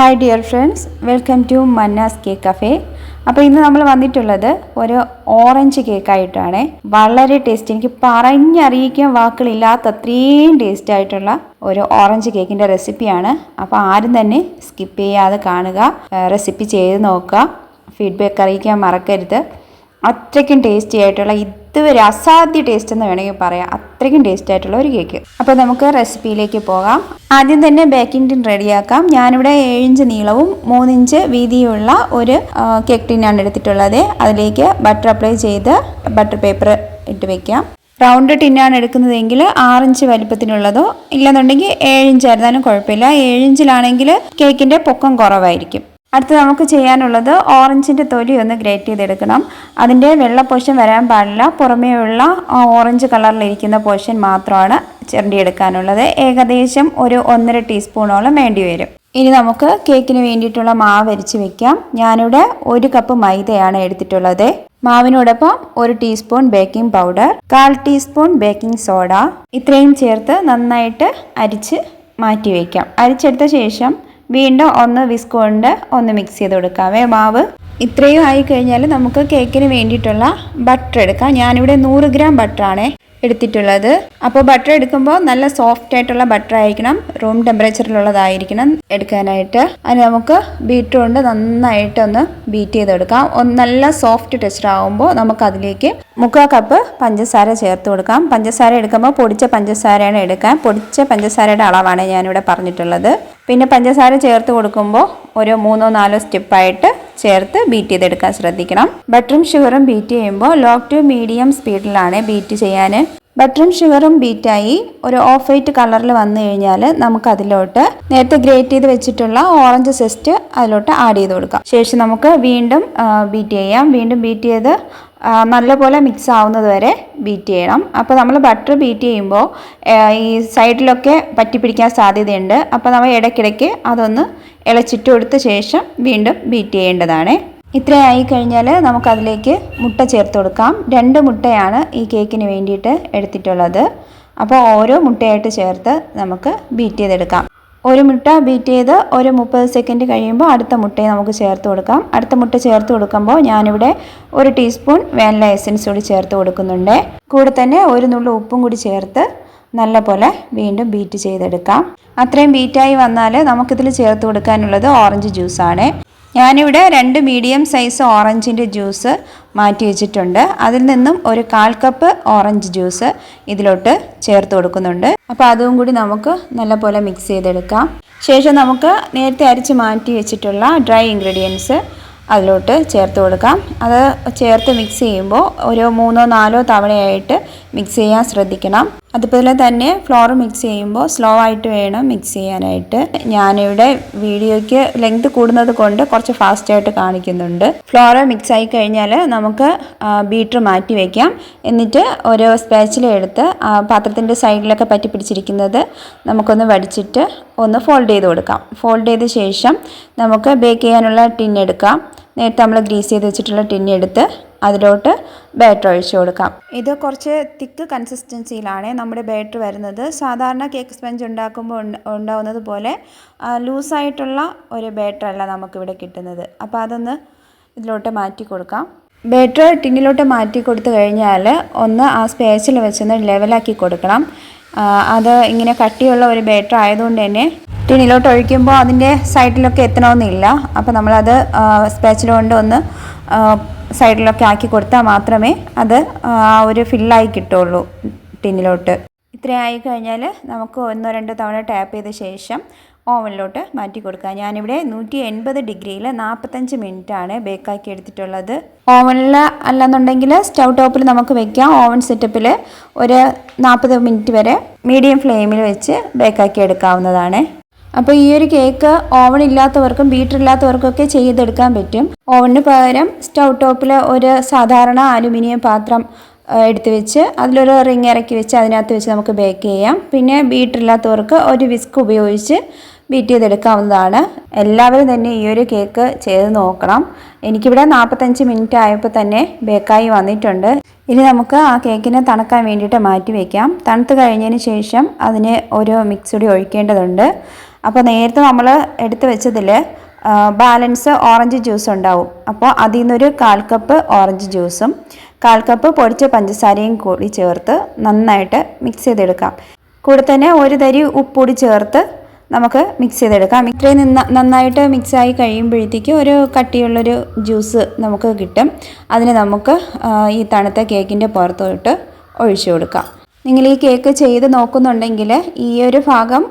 Hi dear friends welcome to Mannas cake cafe അപ്പോൾ ഇന്ന് നമ്മൾ വന്നിട്ടുള്ളത് ഒരു ഓറഞ്ച് കേക്കായിട്ടാണ് വളരെ ടേസ്റ്റ് എനിക്ക് പറഞ്ഞറിയിക്കാൻ വാക്കുകളില്ലാത്ത അത്രയും ടേസ്റ്റ് ആയിട്ടുള്ള ഒരു ഓറഞ്ച് കേക്കിന്റെ റെസിപ്പിയാണ് അപ്പോൾ ആരും തന്നെ സ്കിപ്പ് ചെയ്യാതെ കാണുക റെസിപ്പി ചെയ്ത് നോക്കുക. ഫീഡ്ബാക്ക് അറിയിക്കാൻ മറക്കരുത്. അത്രയ്ക്കും ടേസ്റ്റി ആയിട്ടുള്ള ഇതുവരെ അസാധ്യ ടേസ്റ്റ് എന്ന് വേണമെങ്കിൽ പറയാം. അത്രയ്ക്കും ടേസ്റ്റ് ആയിട്ടുള്ള ഒരു കേക്ക് അപ്പോൾ നമുക്ക് റെസിപ്പിയിലേക്ക് പോകാം. ആദ്യം തന്നെ ബേക്കിംഗ് ടിൻ റെഡിയാക്കാം ഞാനിവിടെ ഏഴിഞ്ച് നീളവും മൂന്നിഞ്ച് വീതിയുള്ള ഒരു കേക്ക് ടിന്നാണ് എടുത്തിട്ടുള്ളത്. അതിലേക്ക് ബട്ടർ അപ്ലൈ ചെയ്ത് ബട്ടർ പേപ്പർ ഇട്ട് വെക്കാം. റൗണ്ട് ടിന്നാണ് എടുക്കുന്നതെങ്കിൽ ആറിഞ്ച് വലിപ്പത്തിനുള്ളതോ ഇല്ലെന്നുണ്ടെങ്കിൽ ഏഴിഞ്ചായിരുന്നാലും കുഴപ്പമില്ല. ഏഴിഞ്ചിലാണെങ്കിൽ കേക്കിന്റെ പൊക്കം കുറവായിരിക്കും. അടുത്ത് നമുക്ക് ചെയ്യാനുള്ളത് ഓറഞ്ചിന്റെ തൊലി ഒന്ന് ഗ്രേറ്റ് ചെയ്തെടുക്കണം. അതിന്റെ വെള്ള പോഷൻ വരാൻ പാടില്ല. പുറമേയുള്ള ഓറഞ്ച് കളറിലിരിക്കുന്ന പോഷൻ മാത്രമാണ് ചിരണ്ടിയെടുക്കാനുള്ളത്. ഏകദേശം ഒരു ഒന്നര ടീസ്പൂണോളം വേണ്ടി വരും. ഇനി നമുക്ക് കേക്കിന് വേണ്ടിയിട്ടുള്ള മാവ് അരിച്ച് വെക്കാം. ഞാനിവിടെ ഒരു കപ്പ് മൈദയാണ് എടുത്തിട്ടുള്ളത്. മാവിനോടൊപ്പം ഒരു ടീസ്പൂൺ ബേക്കിംഗ് പൗഡർ കാൽ ടീസ്പൂൺ ബേക്കിംഗ് സോഡ ഇത്രയും ചേർത്ത് നന്നായിട്ട് അരിച്ച് മാറ്റി വയ്ക്കാം അരിച്ചെടുത്ത ശേഷം വീണ്ടും ഒന്ന് വിസ്ക് കൊണ്ട് ഒന്ന് മിക്സ് ചെയ്ത് കൊടുക്കാവേ മാവ്. ഇത്രയും ആയി കഴിഞ്ഞാൽ നമുക്ക് കേക്കിന് വേണ്ടിയിട്ടുള്ള ബട്ടർ എടുക്കാം. ഞാനിവിടെ നൂറ് ഗ്രാം ബട്ടറാണ് എടുത്തിട്ടുള്ളത്. അപ്പോൾ ബട്ടർ എടുക്കുമ്പോൾ നല്ല സോഫ്റ്റ് ആയിട്ടുള്ള ബട്ടർ ആയിരിക്കണം. റൂം ടെമ്പറേച്ചറിലുള്ളതായിരിക്കണം എടുക്കാനായിട്ട്. അതിന് നമുക്ക് ബീറ്റർ കൊണ്ട് നന്നായിട്ടൊന്ന് ബീറ്റ് ചെയ്തെടുക്കാം. ഒന്ന് നല്ല സോഫ്റ്റ് ടെക്സ്ചർ ആകുമ്പോൾ നമുക്ക് അതിലേക്ക് മുക്കാൽ കപ്പ് പഞ്ചസാര ചേർത്ത് കൊടുക്കാം. പഞ്ചസാര എടുക്കുമ്പോൾ പൊടിച്ച പഞ്ചസാരയാണ് എടുക്കാൻ പൊടിച്ച പഞ്ചസാരയുടെ അളവാണ് ഞാനിവിടെ പറഞ്ഞിട്ടുള്ളത്. പിന്നെ പഞ്ചസാര ചേർത്ത് കൊടുക്കുമ്പോൾ ഒരു മൂന്നോ നാലോ സ്റ്റെപ്പായിട്ട് ചേർത്ത് ബീറ്റ് ചെയ്തെടുക്കാൻ ശ്രദ്ധിക്കണം. ബട്ടറും ഷുഗറും ബീറ്റ് ചെയ്യുമ്പോൾ ലോ ടു മീഡിയം സ്പീഡിലാണ് ബീറ്റ് ചെയ്യാൻ. ബട്ടറും ഷുഗറും ബീറ്റായി ഒരു ഓഫ് വൈറ്റ് കളറിൽ വന്നു കഴിഞ്ഞാൽ നമുക്ക് അതിലോട്ട് നേരത്തെ ഗ്രേറ്റ് ചെയ്ത് വെച്ചിട്ടുള്ള ഓറഞ്ച് സെസ്റ്റ് അതിലോട്ട് ആഡ് ചെയ്ത് കൊടുക്കാം. ശേഷം നമുക്ക് വീണ്ടും ബീറ്റ് ചെയ്യാം. വീണ്ടും ബീറ്റ് ചെയ്ത് നല്ലപോലെ മിക്സ് ആവുന്നത് വരെ ബീറ്റ് ചെയ്യണം. അപ്പോൾ നമ്മൾ ബട്ടർ ബീറ്റ് ചെയ്യുമ്പോൾ ഈ സൈഡിലൊക്കെ പറ്റിപ്പിടിക്കാൻ സാധ്യതയുണ്ട്. അപ്പോൾ നമ്മൾ ഇടയ്ക്കിടയ്ക്ക് അതൊന്ന് ഇളച്ചിട്ട് കൊടുത്ത ശേഷം വീണ്ടും ബീറ്റ് ചെയ്യേണ്ടതാണ്. ഇത്രയായി കഴിഞ്ഞാൽ നമുക്കതിലേക്ക് മുട്ട ചേർത്ത് കൊടുക്കാം. രണ്ട് മുട്ടയാണ് ഈ കേക്കിന് വേണ്ടിയിട്ട് എടുത്തിട്ടുള്ളത്. അപ്പോൾ ഓരോ മുട്ടയായിട്ട് ചേർത്ത് നമുക്ക് ബീറ്റ് ചെയ്തെടുക്കാം. ഒരു മുട്ട ബീറ്റ് ചെയ്ത് ഒരു മുപ്പത് സെക്കൻഡ് കഴിയുമ്പോൾ അടുത്ത മുട്ടയെ നമുക്ക് ചേർത്ത് കൊടുക്കാം. അടുത്ത മുട്ട ചേർത്ത് കൊടുക്കുമ്പോൾ ഞാനിവിടെ ഒരു ടീസ്പൂൺ വാനില എസൻസ് കൂടി ചേർത്ത് കൊടുക്കുന്നുണ്ട്. കൂടെ തന്നെ ഒരു നുള്ളു ഉപ്പും കൂടി ചേർത്ത് നല്ലപോലെ വീണ്ടും ബീറ്റ് ചെയ്തെടുക്കാം. അത്രയും ബീറ്റായി വന്നാൽ നമുക്കിതിൽ ചേർത്ത് കൊടുക്കാനുള്ളത് ഓറഞ്ച് ജ്യൂസാണ് ഞാനിവിടെ രണ്ട് മീഡിയം സൈസ് ഓറഞ്ചിന്റെ ജ്യൂസ് മാറ്റി വെച്ചിട്ടുണ്ട്. അതിൽ നിന്നും ഒരു കാൽ കപ്പ് ഓറഞ്ച് ജ്യൂസ് ഇതിലോട്ട് ചേർത്ത് കൊടുക്കുന്നുണ്ട്. അപ്പോൾ അതും കൂടി നമുക്ക് നല്ലപോലെ മിക്സ് ചെയ്തെടുക്കാം. ശേഷം നമുക്ക് നേരത്തെ അരിച്ച് മാറ്റി വെച്ചിട്ടുള്ള ഡ്രൈ ഇൻഗ്രീഡിയൻസ് അതിലോട്ട് ചേർത്ത് കൊടുക്കാം. അത് ചേർത്ത് മിക്സ് ചെയ്യുമ്പോൾ ഒരു മൂന്നോ നാലോ തവണയായിട്ട് മിക്സ് ചെയ്യാൻ ശ്രദ്ധിക്കണം. അതുപോലെ തന്നെ ഫ്ലോർ മിക്സ് ചെയ്യുമ്പോൾ സ്ലോ ആയിട്ട് വേണം മിക്സ് ചെയ്യാനായിട്ട്. ഞാനിവിടെ വീഡിയോയ്ക്ക് ലെങ്ത് കൂടുന്നത് കൊണ്ട് കുറച്ച് ഫാസ്റ്റായിട്ട് കാണിക്കുന്നുണ്ട്. ഫ്ലോർ മിക്സ് ആയി കഴിഞ്ഞാൽ നമുക്ക് ബീറ്റർ മാറ്റി വയ്ക്കാം എന്നിട്ട് ഒരു സ്പാച്ചിൽ എടുത്ത് പാത്രത്തിന്റെ സൈഡിലൊക്കെ പറ്റി പിടിച്ചിരിക്കുന്നത് നമുക്കൊന്ന് വടിച്ചിട്ട് ഒന്ന് ഫോൾഡ് ചെയ്ത് കൊടുക്കാം. ഫോൾഡ് ചെയ്ത ശേഷം നമുക്ക് ബേക്ക് ചെയ്യാനുള്ള ടിൻ എടുക്കാം. നേരത്തെ നമ്മൾ ഗ്രീസ് ചെയ്ത് വെച്ചിട്ടുള്ള ടിൻ എടുത്ത് അതിലോട്ട് ബാറ്റർ ഒഴിച്ചു കൊടുക്കാം. ഇത് കുറച്ച് തിക്ക് കൺസിസ്റ്റൻസിയിലാണ് നമ്മുടെ ബാറ്റർ വരുന്നത്. സാധാരണ കേക്ക് സ്പഞ്ച് ഉണ്ടാക്കുമ്പോൾ ഉണ്ട- ഉണ്ടാവുന്നത് പോലെ ലൂസായിട്ടുള്ള ഒരു ബാറ്റർ അല്ല നമുക്കിവിടെ കിട്ടുന്നത്. അപ്പോൾ അതൊന്ന് ഇതിലോട്ട് മാറ്റി കൊടുക്കാം. ബാറ്റർ ടിന്നിലോട്ട് മാറ്റി കൊടുത്തു കഴിഞ്ഞാൽ ഒന്ന് ആ സ്പേസിൽ വെച്ചൊന്ന് ലെവലാക്കി കൊടുക്കണം. അത് ഇങ്ങനെ കട്ടിയുള്ള ഒരു ബാറ്റർ ആയതുകൊണ്ട് തന്നെ ടിന്നിലോട്ട് ഒഴിക്കുമ്പോൾ അതിന്റെ സൈഡിലൊക്കെ എത്തണമെന്നില്ല അപ്പോൾ നമ്മളത് സ്പേച്ചിലുകൊണ്ട് ഒന്ന് സൈഡിലൊക്കെ ആക്കി കൊടുത്താൽ മാത്രമേ അത് ആ ഒരു ഫില്ലായി കിട്ടുള്ളൂ ടിന്നിലോട്ട്. ഇത്രയായി കഴിഞ്ഞാൽ നമുക്ക് ഒന്നോ രണ്ടോ തവണ ടാപ്പ് ചെയ്ത ശേഷം ഓവനിലോട്ട് മാറ്റി കൊടുക്കുക ഞാനിവിടെ നൂറ്റി എൺപത് ഡിഗ്രിയിൽ നാൽപ്പത്തഞ്ച് മിനിറ്റാണ് ബേക്കാക്കി എടുത്തിട്ടുള്ളത്. ഓവനിൽ അല്ലെന്നുണ്ടെങ്കിൽ സ്റ്റൗ ടോപ്പിൽ നമുക്ക് വെക്കാം. ഓവൻ സെറ്റപ്പിൽ ഒരു നാൽപ്പത് മിനിറ്റ് വരെ മീഡിയം ഫ്ലെയിമിൽ വെച്ച് ബേക്കാക്കി എടുക്കാവുന്നതാണ്. അപ്പോൾ ഈ ഒരു കേക്ക് ഓവൺ ഇല്ലാത്തവർക്കും ബീറ്റർ ഇല്ലാത്തവർക്കൊക്കെ ചെയ്തെടുക്കാൻ പറ്റും. ഓവണിന് പകരം സ്റ്റൗ ടോപ്പിൽ ഒരു സാധാരണ അലുമിനിയം പാത്രം എടുത്ത് വെച്ച് അതിലൊരു റിങ് ഇറക്കി വെച്ച് അതിനകത്ത് വെച്ച് നമുക്ക് ബേക്ക് ചെയ്യാം. പിന്നെ ബീറ്റർ ഇല്ലാത്തവർക്ക് ഒരു വിസ്ക് ഉപയോഗിച്ച് ബീറ്റ് ചെയ്തെടുക്കാവുന്നതാണ്. എല്ലാവരും തന്നെ ഈ ഒരു കേക്ക് ചെയ്ത് നോക്കണം. എനിക്കിവിടെ നാൽപ്പത്തഞ്ച് മിനിറ്റ് ആയപ്പോൾ തന്നെ ബേക്കായി വന്നിട്ടുണ്ട്. ഇനി നമുക്ക് ആ കേക്കിനെ തണുക്കാൻ വേണ്ടിയിട്ട് മാറ്റി വയ്ക്കാം തണുത്ത് കഴിഞ്ഞതിന് ശേഷം അതിന് ഒരു മിക്സ് കൂടി ഒഴിക്കേണ്ടതുണ്ട്. അപ്പോൾ നേരത്തെ നമ്മൾ എടുത്തു വെച്ചതിൽ ബാലൻസ് ഓറഞ്ച് ജ്യൂസ് ഉണ്ടാവും. അപ്പോൾ അതിൽ നിന്നൊരു കാൽ കപ്പ് ഓറഞ്ച് ജ്യൂസും കാൽ കപ്പ് പൊടിച്ച പഞ്ചസാരയും കൂടി ചേർത്ത് നന്നായിട്ട് മിക്സ് ചെയ്തെടുക്കാം. കൂടെ തന്നെ ഒരു തരി ഉപ്പുകൂടി ചേർത്ത് നമുക്ക് മിക്സ് ചെയ്തെടുക്കാം. ഇത്രയും നിന്ന നന്നായിട്ട് മിക്സായി കഴിയുമ്പോഴത്തേക്ക് ഒരു കട്ടിയുള്ളൊരു ജ്യൂസ് നമുക്ക് കിട്ടും. അതിന് നമുക്ക് ഈ തണുത്ത കേക്കിന്റെ പുറത്തോട്ട് ഒഴിച്ചു കൊടുക്കാം. നിങ്ങൾ ഈ കേക്ക് ചെയ്ത് നോക്കുന്നുണ്ടെങ്കിൽ ഈ ഒരു ഭാഗം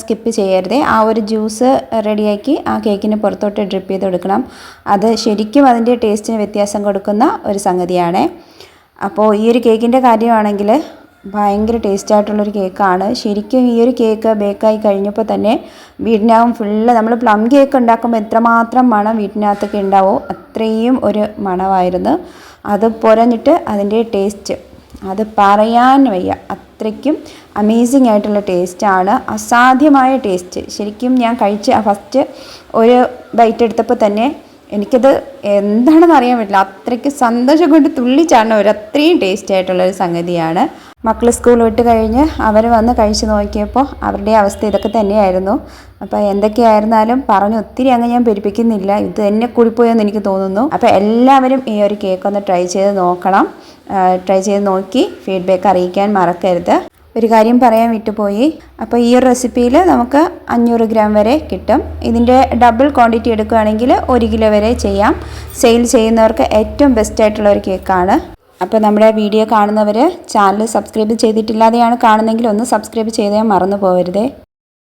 സ്കിപ്പ് ചെയ്യരുത്. ആ ഒരു ജ്യൂസ് റെഡിയാക്കി ആ കേക്കിന് പുറത്തോട്ട് ഡ്രിപ്പ് ചെയ്ത് കൊടുക്കണം. അത് ശരിക്കും അതിന്റെ ടേസ്റ്റിന് വ്യത്യാസം കൊടുക്കുന്ന ഒരു സംഗതിയാണ്. അപ്പോൾ ഈ ഒരു കേക്കിന്റെ കാര്യമാണെങ്കിൽ ഭയങ്കര ടേസ്റ്റ് ആയിട്ടുള്ളൊരു കേക്കാണ്. ശരിക്കും ഈ ഒരു കേക്ക് ബേക്കായി കഴിഞ്ഞപ്പോൾ തന്നെ വീടിനകം ഫുള്ള് നമ്മൾ പ്ലം കേക്ക് ഉണ്ടാക്കുമ്പോൾ എത്രമാത്രം മണം വീട്ടിനകത്തൊക്കെ ഉണ്ടാവോ അത്രയും ഒരു മണമായിരുന്നു. അത് പൊരഞ്ഞിട്ട് അതിന്റെ ടേസ്റ്റ് അത് പറയാൻ വയ്യ. അത്രയ്ക്കും അമേസിംഗ് ആയിട്ടുള്ള ടേസ്റ്റാണ് അസാധ്യമായ ടേസ്റ്റ് ശരിക്കും ഞാൻ കഴിച്ച് ഫസ്റ്റ് ഒരു ബൈറ്റ് എടുത്തപ്പോൾ തന്നെ എനിക്കത് എന്താണെന്ന് അറിയാൻ പറ്റില്ല. അത്രയ്ക്ക് സന്തോഷം കൊണ്ട് തുള്ളിച്ചാടുന്ന ഒരു അത്രയും ടേസ്റ്റ് ആയിട്ടുള്ള ഒരു സംഗതിയാണ്. മക്കൾ സ്കൂൾ വിട്ട് കഴിഞ്ഞ് അവർ വന്ന് കഴിച്ചു നോക്കിയപ്പോൾ അവരുടെ അവസ്ഥ ഇതൊക്കെ തന്നെയായിരുന്നു. അപ്പോൾ എന്തൊക്കെയായിരുന്നാലും പറഞ്ഞ് ഒത്തിരി അങ്ങ് ഞാൻ പെരുപ്പിക്കുന്നില്ല ഇത് തന്നെ കൂടിപ്പോയെന്ന് എനിക്ക് തോന്നുന്നു. അപ്പോൾ എല്ലാവരും ഈ ഒരു കേക്ക് ഒന്ന് ട്രൈ ചെയ്ത് നോക്കണം. ട്രൈ ചെയ്ത് നോക്കി ഫീഡ്ബാക്ക് അറിയിക്കാൻ മറക്കരുത്. ഒരു കാര്യം പറയാൻ വിട്ടുപോയി. അപ്പോൾ ഈ ഒരു റെസിപ്പിയിൽ നമുക്ക് അഞ്ഞൂറ് ഗ്രാം വരെ കിട്ടും. ഇതിന്റെ ഡബിൾ ക്വാണ്ടിറ്റി എടുക്കുകയാണെങ്കിൽ ഒരു കിലോ വരെ ചെയ്യാം. സെയിൽ ചെയ്യുന്നവർക്ക് ഏറ്റവും ബെസ്റ്റ് ആയിട്ടുള്ള ഒരു കേക്കാണ് അപ്പോൾ നമ്മുടെ വീഡിയോ കാണുന്നവർ ചാനൽ സബ്സ്ക്രൈബ് ചെയ്തിട്ടില്ലാതെയാണ് കാണുന്നതെങ്കിൽ ഒന്ന് സബ്സ്ക്രൈബ് ചെയ്തേ മറന്നു പോകരുതേ